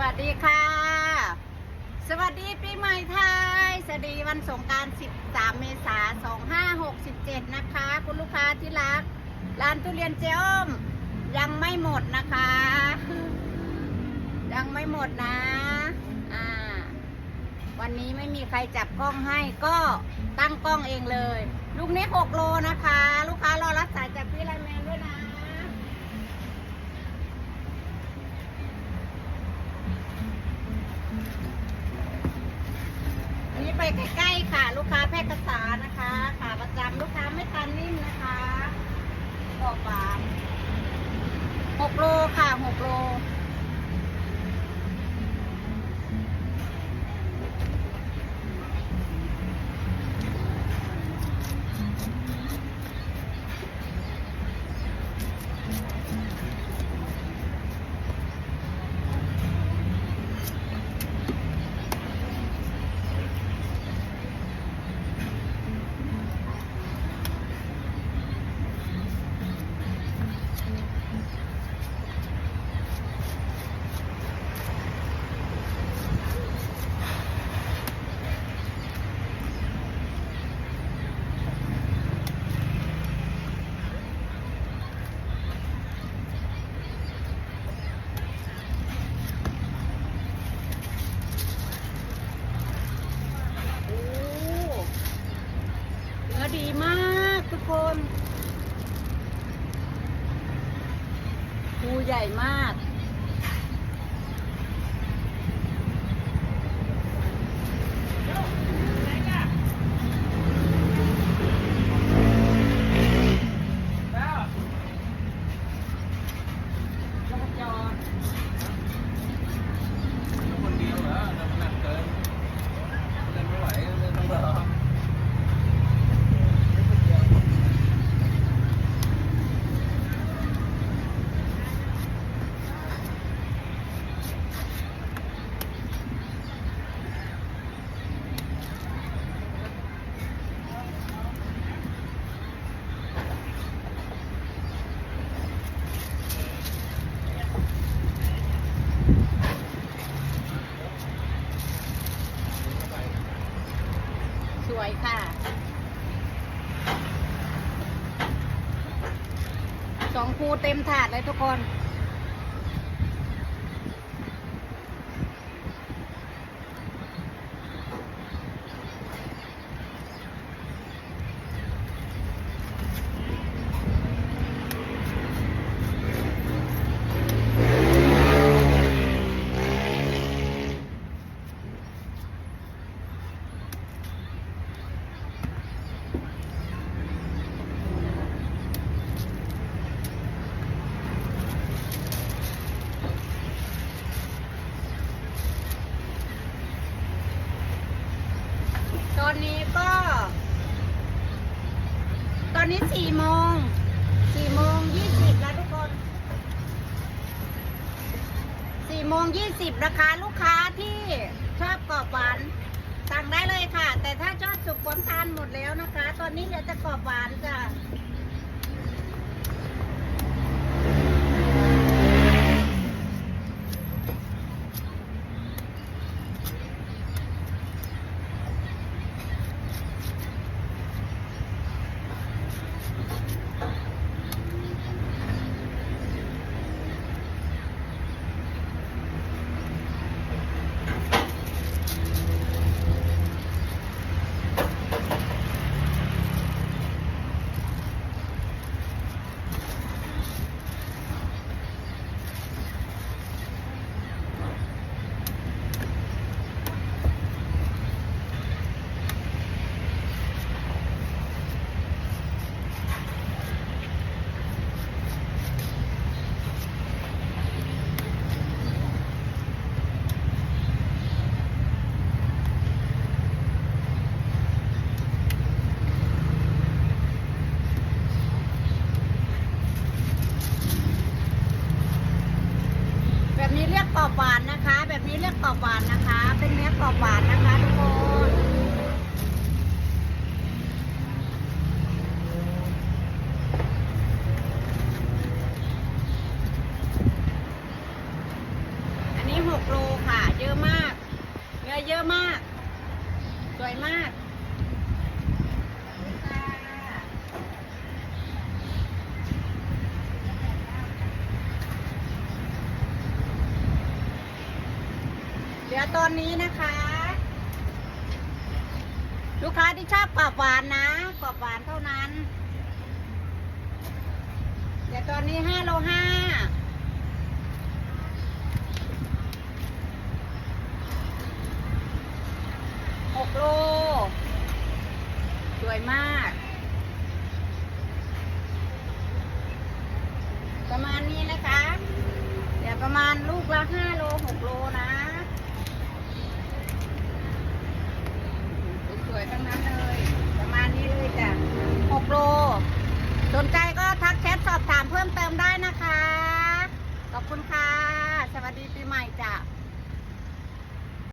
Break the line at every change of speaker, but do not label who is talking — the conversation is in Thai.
วัสดีค่ะ สวัสดีปีใหม่ไทย สวัสดีวันสงกราร 13 เมษายน 2567 นะคะ คุณลูกค้าที่รัก ร้านทุเรียนเจ้อมยังไม่หมดนะคะ ยังไม่หมดนะ อ่า วันนี้ไม่มีใครจับกล้องให้ก็ตั้งกล้องเองเลย ลูกนี้ 6 โลนะคะ ลูกค้ารอรับ ไปใกล้ๆค่ะ ลูกค้าแพทย์กษานะคะขาประจำลูกค้าไม่ตันนิ่มนะคะบอกหวานหกโลค่ะหกโล ใหญ่มาก
คนเดียวเหรอน้ำหนักเกินเล่นไม่ไหวเล่นต้องรอ
สวยค่ะ สองภูเต็มถาดเลยทุกคน อนนี้ก็ ตอนนี้สี่โมงสี่โมงยี่สิบแล้วทุกคนสี่โมงยี่สิบราคาลูกค้าที่ชอบกรอบหวานสั่งได้เลยค่ะ แต่ถ้าชอบสุกผลทานหมดแล้วนะคะ ตอนนี้เหลือแต่กรอบหวานจ้ะ แบบนี้เรียกกรอบหวานนะคะ แบบนี้เรียกกรอบหวานนะคะ เป็นเนื้อกรอบหวานนะคะทุกคน ดี๋ยวตอนนี้นะคะ ลูกค้าที่ชอบกรอบหวานนะกรอบหวานเท่านั้น เดี๋ยวตอนนี้ห้าโลห้าหกโล สวยมาก ประมาณนี้นะคะ เดี๋ยวประมาณลูกละห้าโลหกโลนะ นั้นเลย ประมาณนี้เลยจ้ะ6โล สนใจก็ทักแชทสอบถามเพิ่มเติมได้นะคะ ขอบคุณค่ะ สวัสดีปีใหม่จ้ะ